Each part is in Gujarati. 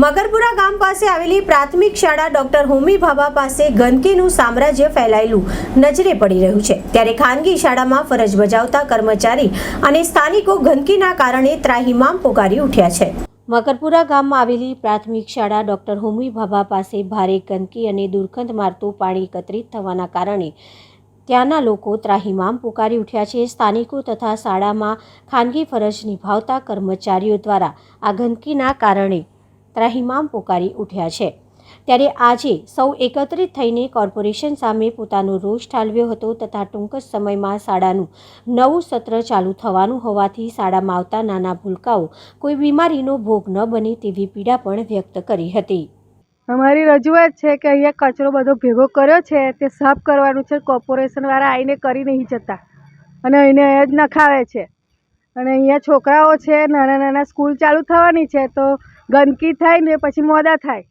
મગરપુરા ગામ પાસે આવેલી પ્રાથમિક શાળા ડોક્ટર હોમી ભાભા પાસે ગંદકીનું સામ્રાજ્ય ફેલાયેલું નજરે પડી રહ્યું છે. ત્યારે ખાનગી શાળામાં ફરજ બજાવતા કર્મચારી અને સ્થાનિકો ગંદકીના કારણે ત્રાહિમામ પોકારી ઉઠ્યા છે. મકરપુરા ગામમાં આવેલી પ્રાથમિક શાળા ડોક્ટર હોમી ભાભા પાસે ભારે ગંદકી અને દુર્ગંધ મારતું પાણી એકત્રિત થવાના કારણે ત્યાંના લોકો ત્રાહિમામ પુકારી ઉઠ્યા છે. સ્થાનિકો તથા શાળામાં ખાનગી ફરજ નિભાવતા કર્મચારીઓ દ્વારા આ ગંદકીના કારણે ત્રાહિમામ પુકારી ઉઠ્યા છે. ત્યારે આજે સૌ એકત્રિત થઈને કોર્પોરેશન સામે પોતાનો રોષ ઠાલવ્યો હતો તથા ટૂંક જ સમયમાં શાળાનું નવું સત્ર ચાલુ થવાનું હોવાથી શાળામાં આવતા નાના ભૂલકાઓ કોઈ બીમારીનો ભોગ ન બને તેવી પીડા પણ વ્યક્ત કરી હતી. અમારી રજૂઆત છે કે અહીંયા કચરો બધો ભેગો કર્યો છે, તે સાફ કરવાનું છે કોર્પોરેશનવાળા આવીને કરી નહીં જતા. અને એને જ નખાવે છે. અને અહીંયા છોકરાઓ છે, નાના નાના સ્કૂલ ચાલુ થવાની છે, તો ગંદકી થાય ને પછી મોડા થાય.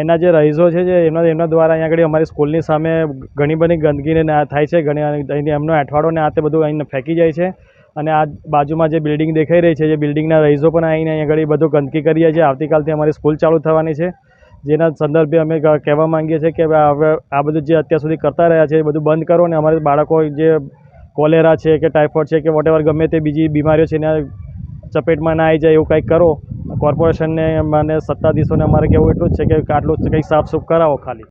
એના જે રહીશો છે જે, એમના એમના દ્વારા અહીંયા આગળ અમારી સ્કૂલની સામે ઘણી બધી ગંદકીને થાય છે, ઘણી એમનો અઠવાડો ને આ તે બધું અહીં ફેંકી જાય છે. અને આ બાજુમાં જે બિલ્ડિંગ દેખાઈ રહી છે, જે બિલ્ડિંગના રહીશો પણ આવીને અહીંયા આગળ બધું ગંદકી કરીએ છીએ આવતીકાલથી અમારી સ્કૂલ ચાલુ થવાની છે. જેના સંદર્ભે અમે કહેવા માંગીએ છીએ કે હવે આ બધું જે અત્યાર સુધી કરતા રહ્યા છે, એ બધું બંધ કરો અને અમારે બાળકો જે કોલેરા છે કે ટાઇફોઇડ છે કે વોટેવર ગમે તે બીજી બીમારીઓ છે, એના ચપેટમાં ના આવી જાય એવું કંઈક કરો. કોર્પોરેશનને, મને સત્તાધીશોને અમારે કહેવું એટલું જ છે કે આટલું કંઈક સાફસૂફ કરાવો ખાલી.